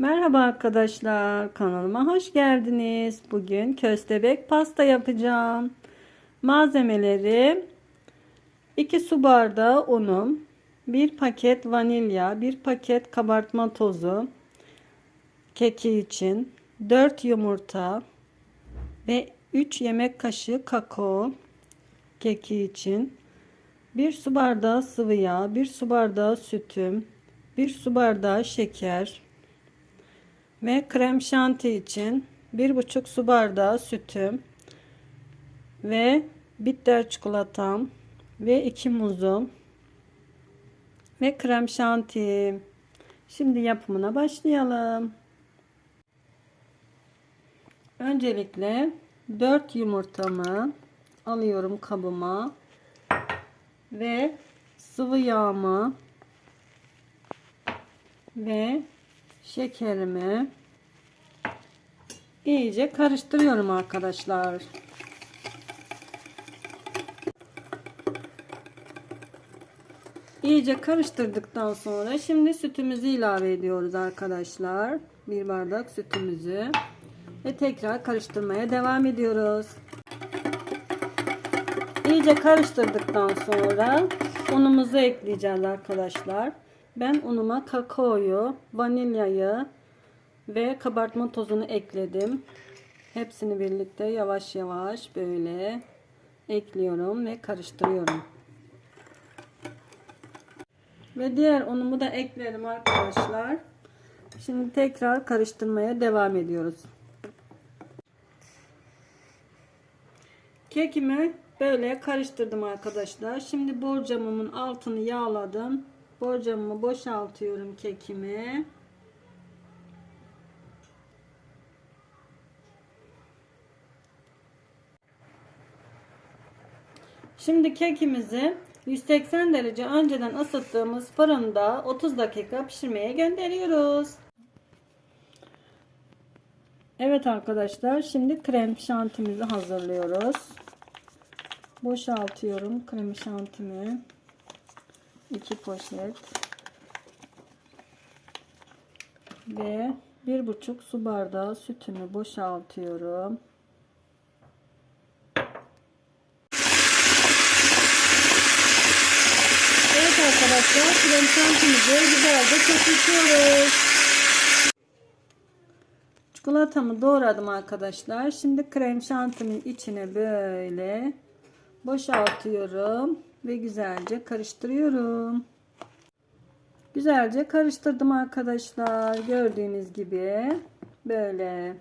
Merhaba arkadaşlar, kanalıma hoş geldiniz. Bugün köstebek pasta yapacağım. Malzemeleri 2 su bardağı unum, 1 paket vanilya, 1 paket kabartma tozu, keki için 4 yumurta ve 3 yemek kaşığı kakao keki için 1 su bardağı sıvı yağ, 1 su bardağı sütüm, 1 su bardağı şeker, ve krem şanti için bir buçuk su bardağı sütüm ve bitter çikolatam ve iki muzum ve krem şanti. Şimdi yapımına başlayalım. Öncelikle 4 yumurtamı alıyorum kabıma ve sıvı yağımı ve şekerimi iyice karıştırıyorum arkadaşlar. İyice karıştırdıktan sonra şimdi sütümüzü ilave ediyoruz arkadaşlar. Bir bardak sütümüzü ve tekrar karıştırmaya devam ediyoruz. İyice karıştırdıktan sonra unumuzu ekleyeceğiz arkadaşlar. Ben unuma kakaoyu, vanilyayı ve kabartma tozunu ekledim. Hepsini birlikte yavaş yavaş böyle ekliyorum ve karıştırıyorum. Ve diğer unumu da ekledim arkadaşlar. Şimdi tekrar karıştırmaya devam ediyoruz. Kekimi böyle karıştırdım arkadaşlar. Şimdi borcamımın altını yağladım. Borcamımı boşaltıyorum kekimi. Şimdi kekimizi 180 derece önceden ısıttığımız fırında 30 dakika pişirmeye gönderiyoruz. Evet arkadaşlar şimdi krem şantimizi hazırlıyoruz. Boşaltıyorum krem şantimi. 2 poşet ve bir buçuk su bardağı sütümü boşaltıyorum. Evet arkadaşlar krem şantimizi güzelce köpürtüyoruz. Çikolatamı doğradım arkadaşlar. Şimdi krem şantimin içine böyle boşaltıyorum ve güzelce karıştırıyorum. Güzelce karıştırdım arkadaşlar. Gördüğünüz gibi böyle.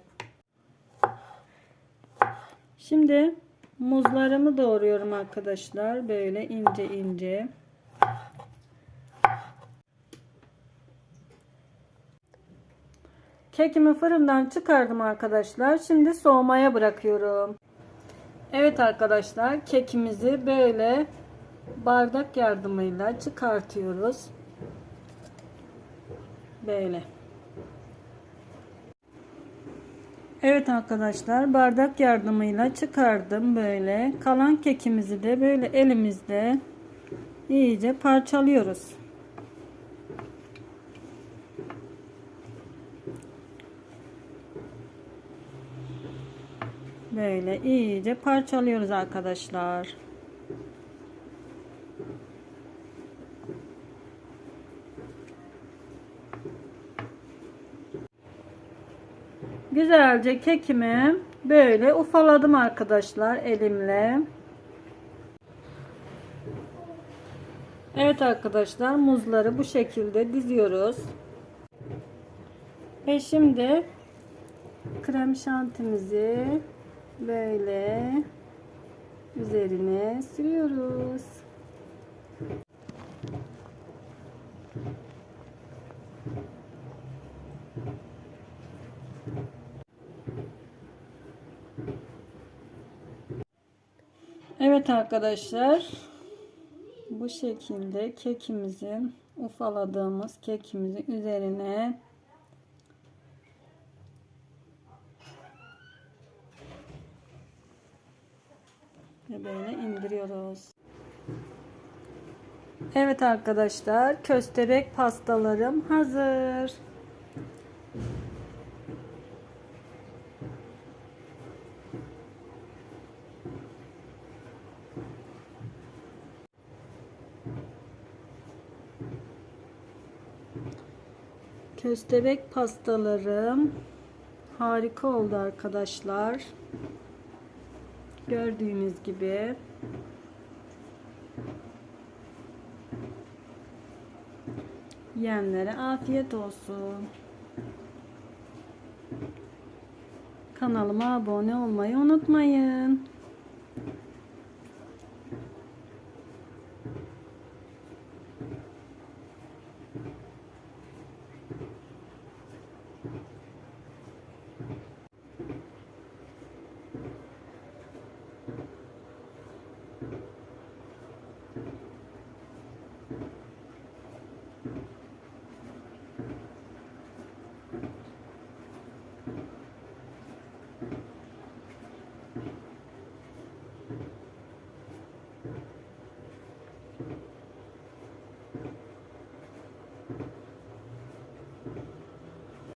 Şimdi muzlarımı doğruyorum arkadaşlar. Böyle ince ince. Kekimi fırından çıkardım arkadaşlar. Şimdi soğumaya bırakıyorum. Evet arkadaşlar kekimizi böyle bardak yardımıyla çıkartıyoruz. Böyle. Evet arkadaşlar bardak yardımıyla çıkardım böyle. Kalan kekimizi de böyle elimizde iyice parçalıyoruz. Böyle iyice parçalıyoruz arkadaşlar. Güzelce kekimi böyle ufaladım arkadaşlar elimle. Evet arkadaşlar muzları bu şekilde diziyoruz. Ve şimdi krem şantimizi böyle üzerine sürüyoruz. Evet arkadaşlar bu şekilde kekimizi ufaladığımız kekimizin üzerine böyle indiriyoruz. Evet arkadaşlar köstebek pastalarım hazır. Köstebek pastalarım harika oldu arkadaşlar. Gördüğünüz gibi. Yiyenlere afiyet olsun. Kanalıma abone olmayı unutmayın.